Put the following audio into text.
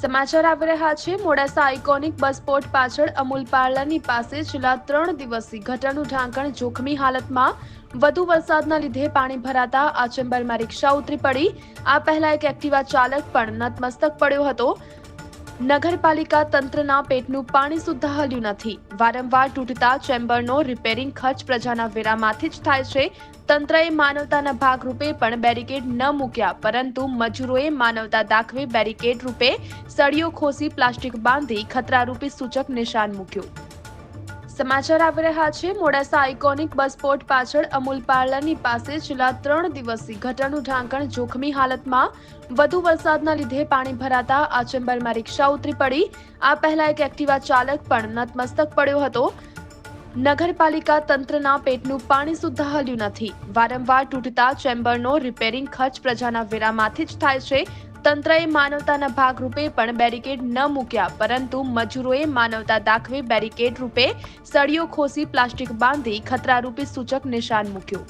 સમાચાર આવી રહ્યા છે. મોડાસા આઇકોનિક બસ સ્પોટ પાછળ અમૂલ પાર્લરની પાસે છેલ્લા ત્રણ દિવસથી ગટરનું ઢાંકણ જોખમી હાલતમાં વધુ વરસાદના લીધે પાણી ભરાતા આ ચેમ્બરમાં રિક્ષા ઉતરી પડી. આ પહેલા એક એક્ટિવા ચાલક પણ નતમસ્તક પડ્યો હતો. નગરપાલિકા તંત્રના પેટનું પાણી સુદ્धा હલ્યું નથી. વારંવાર તૂટતા ચેમ્બરનો રિપેરિંગ ખર્ચ પ્રજાના વેરામાંથી જ થાય છે. તંત્રએ માનવતાના ભાગરૂપે પણ બેરિકેડ ન મૂક્યા, પરંતુ મજૂરોએ માનવતા દાખવી બેરિકેડ રૂપે સળીઓ ખોસી પ્લાસ્ટિક બાંધી ખતરારૂપી સૂચક નિશાન મૂક્યું. સમાચાર આવી રહ્યા છે. મોડાસા આઇકોનિક બસ સ્પોટ પાછળ અમૂલ પાર્લરની પાસે છેલ્લા ત્રણ દિવસથી ગટરનું ઢાંકણ જોખમી હાલતમાં વધુ વરસાદના લીધે પાણી ભરાતા આ ચેમ્બરમાં રિક્ષા ઉતરી પડી. આ પહેલા એક એક્ટિવા ચાલક પણ નતમસ્તક પડ્યો હતો. નગરપાલિકા તંત્રના પેટનું પાણી સુદ્धा હલ્યું નથી. વારંવાર તૂટતા ચેમ્બરનો રિપેરિંગ ખર્ચ પ્રજાના વેરામાંથી જ થાય છે. તંત્રએ માનવતાના ભાગરૂપે પણ બેરિકેડ ન મૂક્યા, પરંતુ મજૂરોએ માનવતા દાખવી બેરિકેડ રૂપે સળીઓ ખોસી પ્લાસ્ટિક બાંધી ખતરારૂપી સૂચક નિશાન મૂક્યું.